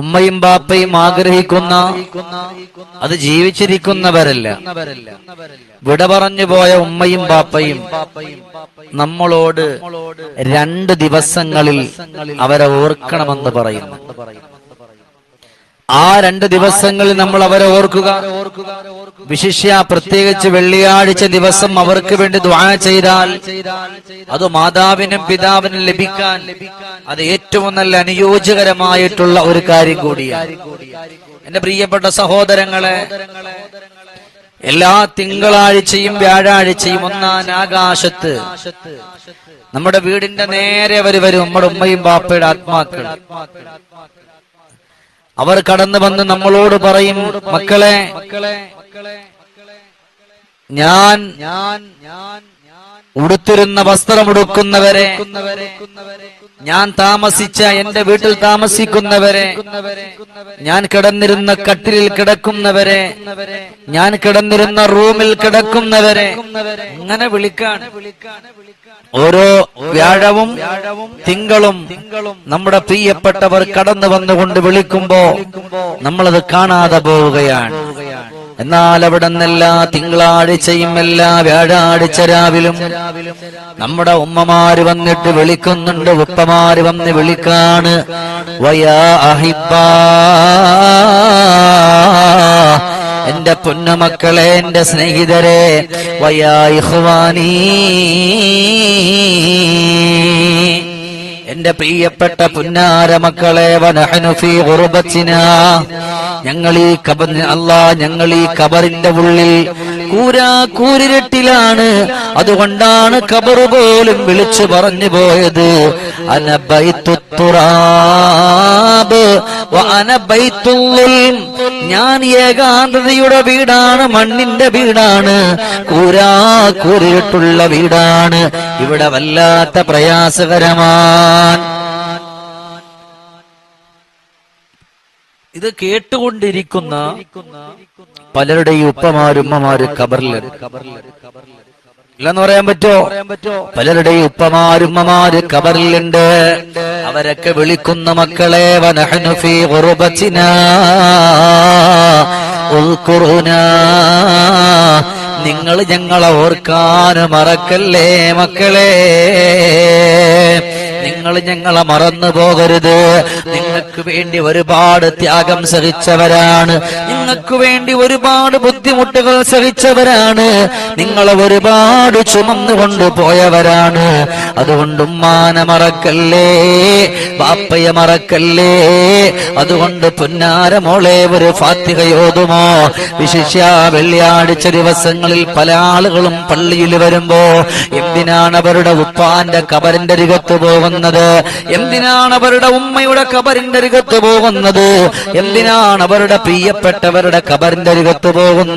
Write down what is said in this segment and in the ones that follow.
ഉമ്മയും ബാപ്പയും ആഗ്രഹിക്കുന്ന അത് ജീവിച്ചിരിക്കുന്നവരല്ല. വിട പറഞ്ഞു പോയ ഉമ്മയും ബാപ്പയും നമ്മളോട് രണ്ട് ദിവസങ്ങളിൽ അവരെ ഓർക്കണമെന്ന് പറയുന്നു. ആ രണ്ട് ദിവസങ്ങളിൽ നമ്മൾ അവരെ ഓർക്കുക. വിശിഷ്യ പ്രത്യേകിച്ച് വെള്ളിയാഴ്ച ദിവസം അവർക്ക് വേണ്ടി ദ്വാ ചെയ്താൽ അത് മാതാവിനും പിതാവിനും ലഭിക്കാൻ അത് ഏറ്റവും നല്ല അനുയോജ്യകരമായിട്ടുള്ള ഒരു കാര്യം കൂടിയാണ്. എന്റെ പ്രിയപ്പെട്ട സഹോദരങ്ങളെ എല്ലാ തിങ്കളാഴ്ചയും വ്യാഴാഴ്ചയും ഒന്നാം ആകാശത്ത് നമ്മുടെ വീടിന്റെ നേരെ അവർ വരും നമ്മുടെ ഉമ്മയും ബാപ്പയുടെ ആത്മാക്കൾ. അവർ കടന്നു വന്ന് നമ്മളോട് പറയും മക്കളെ ഞാൻ ഞാൻ ഞാൻ ഉടുത്തിരുന്ന വസ്ത്രമുടുക്കുന്നവരെ ഞാൻ താമസിച്ച എന്റെ വീട്ടിൽ താമസിക്കുന്നവരെ ഞാൻ കിടന്നിരുന്ന കട്ടിലിൽ കിടക്കുന്നവരെ ഞാൻ കിടന്നിരുന്ന റൂമിൽ കിടക്കുന്നവരെ അങ്ങനെ വിളിക്കാൻ ഓരോ വ്യാഴവും തിങ്കളും നമ്മുടെ പ്രിയപ്പെട്ടവർ കടന്നു വന്നുകൊണ്ട് വിളിക്കുമ്പോ നമ്മളത് കാണാതെ പോവുകയാണ്. എന്നാൽ അവിടെ നിന്നെല്ലാ തിങ്കളാഴ്ചയും എല്ലാ വ്യാഴാഴ്ച രാവിലും നമ്മുടെ ഉമ്മമാര് വന്നിട്ട് വിളിക്കുന്നുണ്ട് ഉപ്പമാര് വന്ന് വിളിക്കാണ്. വയാ എന്റെ പൊന്നുമക്കളെ എന്റെ സ്നേഹിതരെ വയാഹ്വാനീ എന്റെ പ്രിയപ്പെട്ട പുന്നാര മക്കളെ ഞങ്ങൾ ഈ കബർ അല്ലാ ഞങ്ങൾ ഈ കബറിന്റെ ഉള്ളിൽ കൂരാ കൂരിരട്ടിലാണ്. അതുകൊണ്ടാണ് കബർ പോലും വിളിച്ചു പറഞ്ഞു പോയത്. അനബൈത്തുറാബ് അനബൈത്തുൽ ഞാൻ ഏകാന്തതയുടെ വീടാണ് മണ്ണിന്റെ വീടാണ് കൂരാ കൂരിട്ടുള്ള വീടാണ്. ഇവിടെ വല്ലാത്ത പ്രയാസകരമാണ്. ഇത് കേട്ടുകൊണ്ടിരിക്കുന്ന പലരുടെയും ഉപ്പമാരുമ്മമാര് ഉപ്പമാരും ഉമ്മമാര് കബറിൽ ഇല്ലെന്ന് പറയാൻ പറ്റോ? പലരുടെയും ഉപ്പമാരും ഉമ്മമാര് കബറിലുണ്ട് അവരൊക്കെ വിളിക്കുന്ന മക്കളെ നിങ്ങൾ ഞങ്ങളെ ഓർക്കാൻ മറക്കല്ലേ മക്കളെ? നിങ്ങൾ ഞങ്ങളെ മറന്നു പോകരുത്. നിങ്ങൾക്ക് വേണ്ടി ഒരുപാട് ത്യാഗം സഹിച്ചവരാണ്. നിങ്ങൾക്ക് വേണ്ടി ഒരുപാട് ബുദ്ധിമുട്ടുകൾ സഹിച്ചവരാണ്. നിങ്ങൾ ഒരുപാട് ചുമന്നുകൊണ്ട് പോയവരാണ്. അതുകൊണ്ട് മാന മറക്കല്ലേ? വാപ്പയെ മറക്കല്ലേ? അതുകൊണ്ട് പുന്നാര മോളെ ഒരു ഫാത്തികയോതുമോ വിശിഷ്യ വെള്ളിയാഴ്ച ദിവസങ്ങളിൽ പല ആളുകളും പള്ളിയിൽ വരുമ്പോ എന്തിനാണ് അവരുടെ ഉപ്പാന്റെ കബറിന്റെ അരികത്ത് പോകുന്നത്? എന്തിനാണ് അവരുടെ ഉമ്മയുടെ കബറിന്റെ അരികത്ത് പോകുന്നത്? എന്തിനാണ് അവരുടെ പ്രിയപ്പെട്ടവരുടെ കബറിന്റെ അരികത്ത് പോകുന്നത്?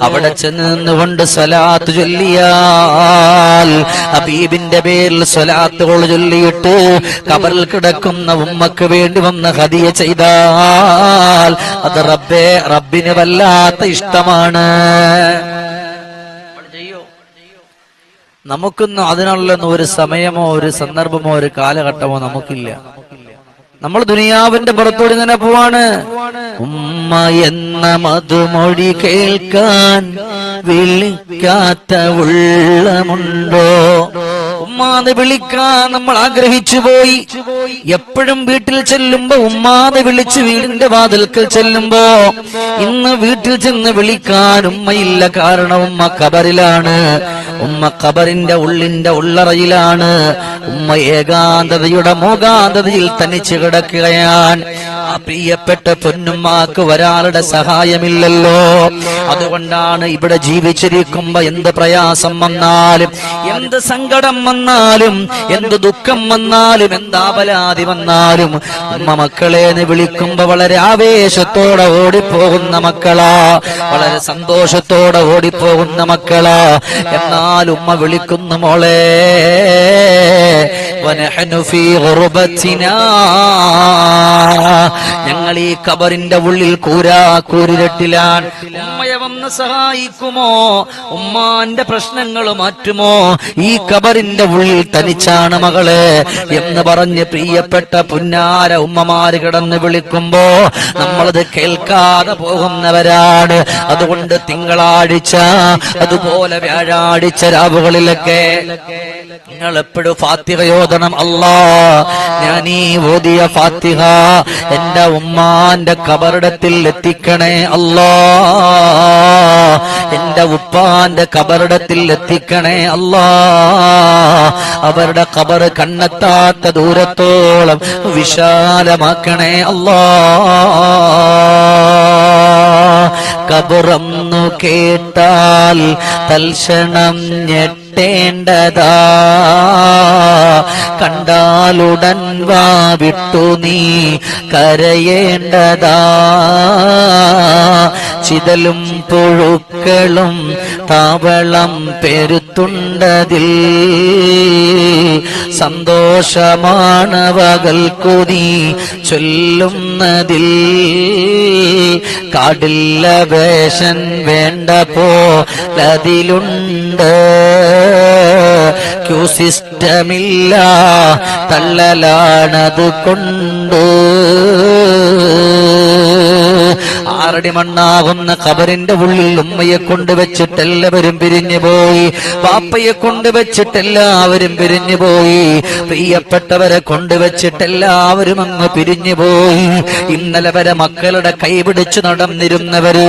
അവിടെ ചെന്ന് സ്വലാത്ത് ചൊല്ലിയാൽ ഹബീബിന്റെ പേരിൽ സ്വലാത്തുകൾ ചൊല്ലിയിട്ട് കബറിൽ കിടക്കുന്ന ഉമ്മക്ക് വേണ്ടി വന്ന ഹതിയെ ചെയ്താൽ അത് റബ്ബേ റബ്ബിന് വല്ലാത്ത ഇഷ്ടമാണ്. നമുക്കൊന്നും അതിനുള്ള ഒരു സമയമോ ഒരു സന്ദർഭമോ ഒരു കാലഘട്ടമോ നമുക്കില്ല. നമ്മൾ ദുനിയാവിന്റെ പുറത്തോടി തന്നെ പോവാണ്. ഉമ്മ എന്ന മധുമൊഴി കേൾക്കാൻ വിളിക്കാത്ത ഉള്ളമുണ്ടോ? ഉമ്മാന്ന് വിളിക്കാൻ നമ്മൾ ആഗ്രഹിച്ചു പോയി. എപ്പോഴും വീട്ടിൽ ചെല്ലുമ്പോ ഉമ്മാന്ന് വിളിച്ച് വീടിന്റെ വാതിൽക്കൽ ചെല്ലുമ്പോ ഇന്ന് വീട്ടിൽ ചെന്ന് വിളിക്കാൻ ഉമ്മയില്ല കാരണം ഉമ്മ കബറിലാണ് ഉമ്മ കബറിന്റെ ഉള്ളിന്റെ ഉള്ളറയിലാണ്. ഉമ്മ ഏകാന്തതയുടെ മോകാന്തതയിൽ തനിച്ച് കിടക്കുകയാൻ ആ പ്രിയപ്പെട്ട പൊന്നുമ്മാക്ക് ഒരാളുടെ സഹായമില്ലല്ലോ. അതുകൊണ്ടാണ് ഇവിടെ ജീവിച്ചിരിക്കുമ്പോ എന്ത് പ്രയാസം വന്നാലും എന്ത് സങ്കടം വന്നാലും എന്ത് ദുഃഖം വന്നാലും എന്താ ആപലാതി വന്നാലും ഉമ്മ മക്കളെ എന്ന് വിളിക്കുമ്പോ വളരെ ആവേശത്തോടെ ഓടിപ്പോകുന്ന മക്കളാ. വളരെ സന്തോഷത്തോടെ ഓടിപ്പോകുന്ന മക്കളാ. എന്നാൽ ഉമ്മ വിളിക്കുന്ന മോളെ ഞങ്ങൾ ഈ കബറിന്റെ ഉള്ളിൽ കൂരാ കൂരിരട്ടിലാൻ ഉമ്മയെ വന്ന് സഹായിക്കുമോ? ഉമ്മാന്റെ പ്രശ്നങ്ങൾ മാറ്റുമോ? ഈ കബറിന്റെ ഉള്ളിൽ തനിച്ചാണ് മകൾ എന്ന് പറഞ്ഞ് പ്രിയപ്പെട്ട പുന്നാര ഉമ്മമാര് കിടന്ന് വിളിക്കുമ്പോ നമ്മളത് കേൾക്കാതെ പോകുന്നവരാണ്. അതുകൊണ്ട് തിങ്കളാഴ്ച അതുപോലെ വ്യാഴാഴ്ച രാവുകളിലൊക്കെ നിങ്ങൾ എപ്പോഴും ഫാത്തിഹയോദനം അല്ലാ ഞാൻ ഈ ഓതിയ ഫാത്തിഹ എന്റെ ഉമ്മാന്റെ കബറിടത്തിൽ എത്തിക്കണേ. അല്ലാ എന്റെ ഉപ്പാന്റെ കബറിടത്തിൽ എത്തിക്കണേ. അല്ലാ അവരുടെ കബർ കണ്ണെത്താത്ത ദൂരത്തോളം വിശാലമാക്കണേ അല്ലാ. കബറന്നു കേട്ടാൽ തൽക്ഷണം ഞെട്ടേണ്ടതാ. കണ്ടാലുടൻ വാ വിട്ടു നീ കരയേണ്ടതാ. ചിതലും പുഴുക്കളും താവളം പെരുത്തുണ്ടതിൽ. സന്തോഷമാണ് കൊതി ചൊല്ലുന്നതിൽ. കാടില്ല വേഷൻ വേണ്ട പോലതിലുണ്ട്. ക്യൂ സിസ്റ്റമില്ല തള്ളലാണത് കൊണ്ട് ആറടി മണ്ണാവുന്ന കബറിന്റെ ഉള്ളിൽ ഉമ്മയെ കൊണ്ടുവച്ചിട്ട് എല്ലാവരും പിരിഞ്ഞു പോയി. പാപ്പയെ കൊണ്ടുവച്ചിട്ട് എല്ലാവരും പിരിഞ്ഞു പോയി. പ്രിയപ്പെട്ടവരെ കൊണ്ടുവച്ചിട്ട് എല്ലാവരും അങ്ങ് പിരിഞ്ഞു പോയി. ഇന്നലെ വരെ മക്കളുടെ കൈപിടിച്ചു നടന്നിരുന്നവര്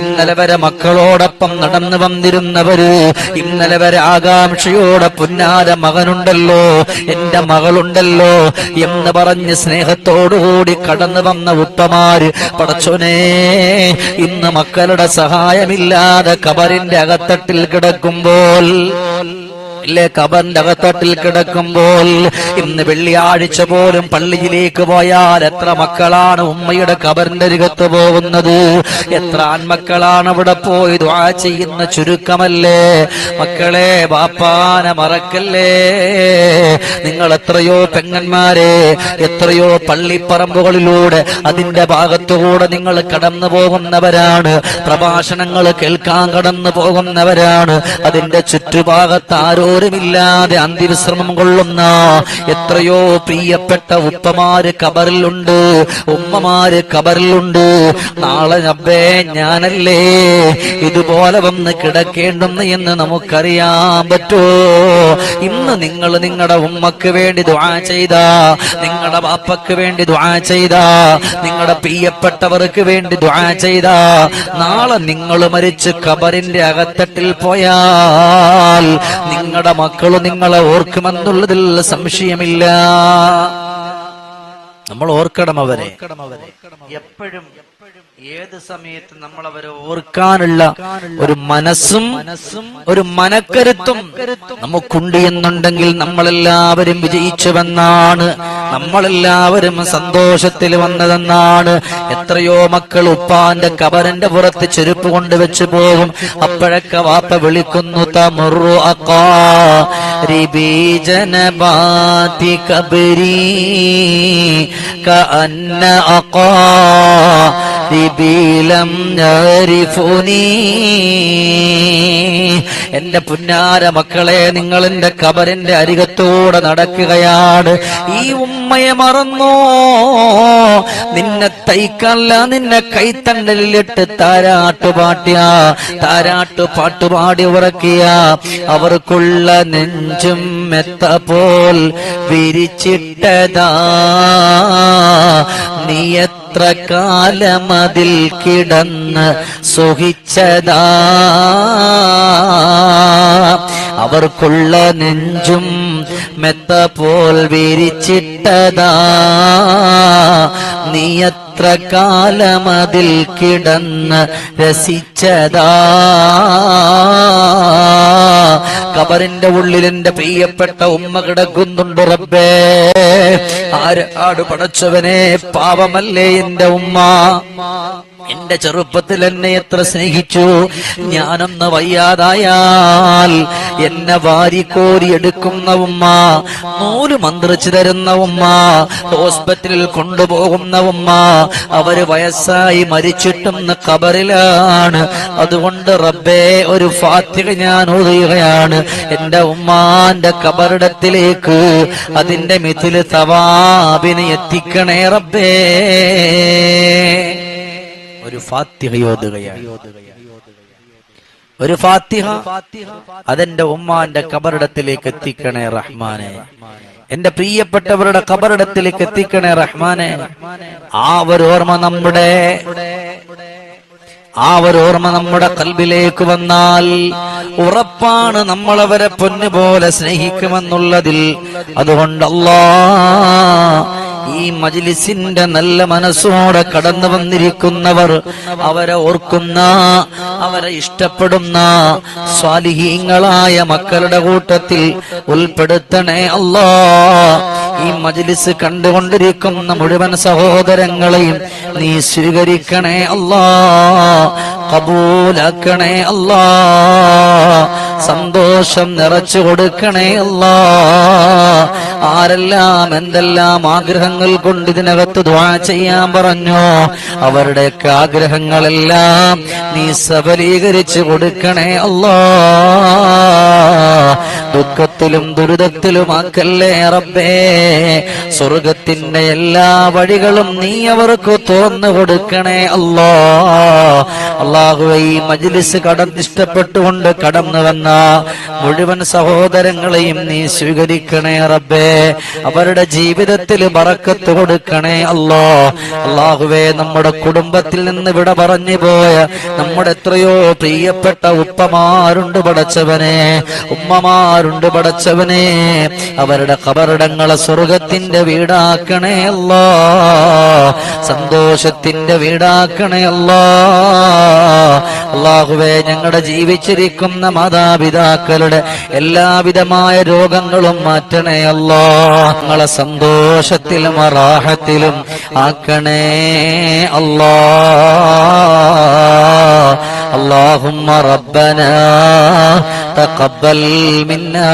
ഇന്നലെ വരെ മക്കളോടൊപ്പം നടന്നു വന്നിരുന്നവര് ഇന്നലെ വരെ ആകാംക്ഷയോടെ പുന്നാര മകനുണ്ടല്ലോ എന്റെ മകളുണ്ടല്ലോ എന്ന് പറഞ്ഞ് സ്നേഹത്തോടുകൂടി കടന്നു വന്ന ഉപ്പമാര് പടച്ചോനെ ഇന്ന് മക്കളുടെ സഹായമില്ലാതെ കബറിന്റെ അകത്തട്ടിൽ കിടക്കുമ്പോൾ ഇല്ലേ കബറിന്റെ അകത്തട്ടിൽ കിടക്കുമ്പോൾ ഇന്ന് വെള്ളിയാഴ്ച പോലും പള്ളിയിലേക്ക് പോയാൽ എത്ര മക്കളാണ് ഉമ്മയുടെ കബറിന്റെ അരികത്ത് പോകുന്നത്? എത്ര ആൺമക്കളാണ് അവിടെ പോയി ദ്വാ ചെയ്യുന്ന ചുരുക്കമല്ലേ? മക്കളെ ബാപ്പാനെ മറക്കല്ലേ? നിങ്ങൾ എത്രയോ പെങ്ങന്മാരെ എത്രയോ പള്ളിപ്പറമ്പുകളിലൂടെ അതിന്റെ ഭാഗത്തുകൂടെ നിങ്ങൾ കടന്നു പോകുന്നവരാണ്. പ്രഭാഷണങ്ങൾ കേൾക്കാൻ കടന്നു പോകുന്നവരാണ്. അതിന്റെ ചുറ്റുഭാഗത്ത് ആരോരുമില്ലാതെ അന്തിവിശ്രമം കൊള്ളുന്ന എത്രയോ പ്രിയപ്പെട്ട ഉപ്പമാര് കബറിലുണ്ട് ഉമ്മമാര് കബറിലുണ്ട് നാളെ നബ്ബേ ഞാനല്ലേ ഇതുപോലെ വന്ന് കിടക്കേണ്ടെന്ന് എന്ന് നമുക്കറിയാൻ പറ്റുമോ ഇന്ന് നിങ്ങൾ നിങ്ങളുടെ ഉമ്മക്ക് വേണ്ടി ദ്വാ ചെയ്ത നിങ്ങളുടെ വാപ്പക്ക് വേണ്ടി ദ്വാ ചെയ്ത നിങ്ങളുടെ പ്രിയപ്പെട്ടവർക്ക് വേണ്ടി ദ്വാ ചെയ്ത. നാളെ നിങ്ങൾ മരിച്ച് കബറിന്റെ അകത്തട്ടിൽ പോയാൽ നിങ്ങളുടെ മക്കൾ നിങ്ങളെ ഓർക്കുമെന്നുള്ളതിൽ സംശയമില്ല. നമ്മൾ ഓർക്കണം അവരെ. എപ്പോഴും ഏത് സമയത്ത് നമ്മൾ അവരെ ഓർക്കാനുള്ള ഒരു മനസ്സും മനസ്സും ഒരു മനക്കരുത്തും നമുക്കുണ്ട് എന്നുണ്ടെങ്കിൽ നമ്മളെല്ലാവരും വിജയിച്ചുവെന്നാണ്. നമ്മളെല്ലാവരും സന്തോഷത്തിൽ വന്നതെന്നാണ്. എത്രയോ മക്കൾ ഉപ്പാന്റെ കബറിന്റെ പുറത്ത് ചെരുപ്പ് കൊണ്ട് വെച്ച് പോകും. അപ്പോഴൊക്കെ വാപ്പ വിളിക്കുന്നു തമുറു അക്കാരിബീജനബാതി കബരി ഹബീബി ലം എന്റെ പുന്നാര മക്കളെ നിങ്ങൾ എന്റെ കബറിന്റെ അരികത്തോടെ നടക്കുകയാണ്. ഈ ഉമ്മയെ മറന്നോ? നിന്നെ തൈക്കല്ല നിന്നെ കൈത്തണ്ടലിലിട്ട് താരാട്ടുപാട്ടിയ താരാട്ടു പാട്ടുപാടി ഉറക്കിയ. അവർക്കുള്ള നെഞ്ചും മെത്ത പോൽ വിരിച്ചിട്ടതാ. നിയത്ത് എത്ര കാലമതിൽ കിടന്ന് സുഖിച്ചതാ. അവർക്കുള്ള നെഞ്ചും മെത്ത പോൽ വിരിച്ചിട്ടതാ. നീ എത്ര കാലമതിൽ കിടന്ന് രസിച്ചതാ. കബറിന്റെ ഉള്ളിൽ എന്റെ പ്രിയപ്പെട്ട ഉമ്മ കിടക്കുന്നുണ്ട് റബ്ബേ. ആര് പടച്ചവനെ പാവമല്ലേ എന്റെ ഉമ്മ? എന്റെ ചെറുപ്പത്തിൽ എന്നെ എത്ര സ്നേഹിച്ചു? ഞാനൊന്ന് വയ്യാതായാൽ എന്നെ വാരിക്കോരി എടുക്കുന്ന ഉമ്മ നൂൽ മന്ത്രിച്ചു തരുന്ന ഉമ്മ ഹോസ്പിറ്റലിൽ കൊണ്ടുപോകുന്ന ഉമ്മ അവർ വയസ്സായി മരിച്ചിട്ടും കബറിലാണ് അതുകൊണ്ട് റബ്ബേ ഒരു ഫാത്തിക ഞാൻ ഓതുകയാണ്. എന്റെ ഉമ്മാന്റെ കബറിടത്തിലേക്ക് അതിന്റെ മിഥിൽ തവാബിനെ എത്തിക്കണേ റബ്ബേ. ഒരു ഫാത്തിഹ ഓതുകയാണ് ഒരു ഫാത്തിഹ അതെന്റെ ഉമ്മാന്റെ കബറിടത്തിലേക്ക് എത്തിക്കണേ റഹ്മാനെ. എന്റെ പ്രിയപ്പെട്ടവരുടെ കബറിടത്തിലേക്ക് എത്തിക്കണേ റഹ്മാനെ. ആ ഒരു ഓർമ്മ നമ്മുടെ ആ ഒരു ഓർമ്മ നമ്മുടെ കൽബിലേക്ക് വന്നാൽ ഉറപ്പാണ് നമ്മൾ അവരെ പൊന്നുപോലെ സ്നേഹിക്കുമെന്നുള്ളതിൽ. അതുകൊണ്ട് അല്ലാ ഈ മജിലിസിന്റെ നല്ല മനസ്സോടെ കടന്നു വന്നിരിക്കുന്നവർ അവരെ ഓർക്കുന്ന അവരെ ഇഷ്ടപ്പെടുന്ന സ്വാലിഹീങ്ങളായ മക്കളുടെ കൂട്ടത്തിൽ ഉൾപ്പെടുത്തണേ അല്ലാ. ഈ മജിലിസ് കണ്ടുകൊണ്ടിരിക്കുന്ന മുഴുവൻ സഹോദരങ്ങളെയും നീ സ്വീകരിക്കണേ അല്ലാ. കബൂലാക്കണേ അല്ലാ. സന്തോഷം നിറച്ചു കൊടുക്കണേ അല്ല. ആരെല്ലാം എന്തെല്ലാം ആഗ്രഹങ്ങൾ കൊണ്ട് ഇതിനകത്ത് ദ്വാ ചെയ്യാൻ പറഞ്ഞോ അവരുടെയൊക്കെ ആഗ്രഹങ്ങളെല്ലാം നീ സബലീകരിച്ചു കൊടുക്കണേ അല്ലാ. ദുഃഖത്തിലും ദുരിതത്തിലും ആക്കല്ലേ റബ്ബേ. സ്വർഗത്തിന്റെ എല്ലാ വഴികളും നീ അവർക്ക് തുറന്നു കൊടുക്കണേ അല്ലാ. അള്ളാഹുവെ ഈ മജ്ലിസ് കടന്നിഷ്ടപ്പെട്ടുകൊണ്ട് കടന്നു വന്ന മുഴുവൻ സഹോദരങ്ങളെയും നീ സ്വീകരിക്കണേ റബ്ബേ. അവരുടെ ജീവിതത്തിൽ മറക്കത്ത് കൊടുക്കണേ അല്ലോ. അള്ളാഹുവെ നമ്മുടെ കുടുംബത്തിൽ നിന്ന് വിട പറഞ്ഞു പോയ നമ്മുടെ എത്രയോ പ്രിയപ്പെട്ട ഉപ്പമാരുണ്ട് പടച്ചവനെ. ഉമ്മമാരുണ്ട് പടച്ചവനെ. അവരുടെ കബറിടങ്ങളെ സ്വർഗത്തിന്റെ വീടാക്കണേ അല്ലോ. സന്തോഷത്തിന്റെ വീടാക്കണേ അല്ലോ അള്ളാഹുവേ ഞങ്ങളുടെ ജീവിച്ചിരിക്കുന്ന മാതാപിതാക്കളുടെ എല്ലാവിധമായ രോഗങ്ങളും മാറ്റണേ അല്ലോ ഞങ്ങളെ സന്തോഷത്തിലും റാഹത്തിലും ആക്കണേ അല്ലോ اللهم ربنا تقبل منا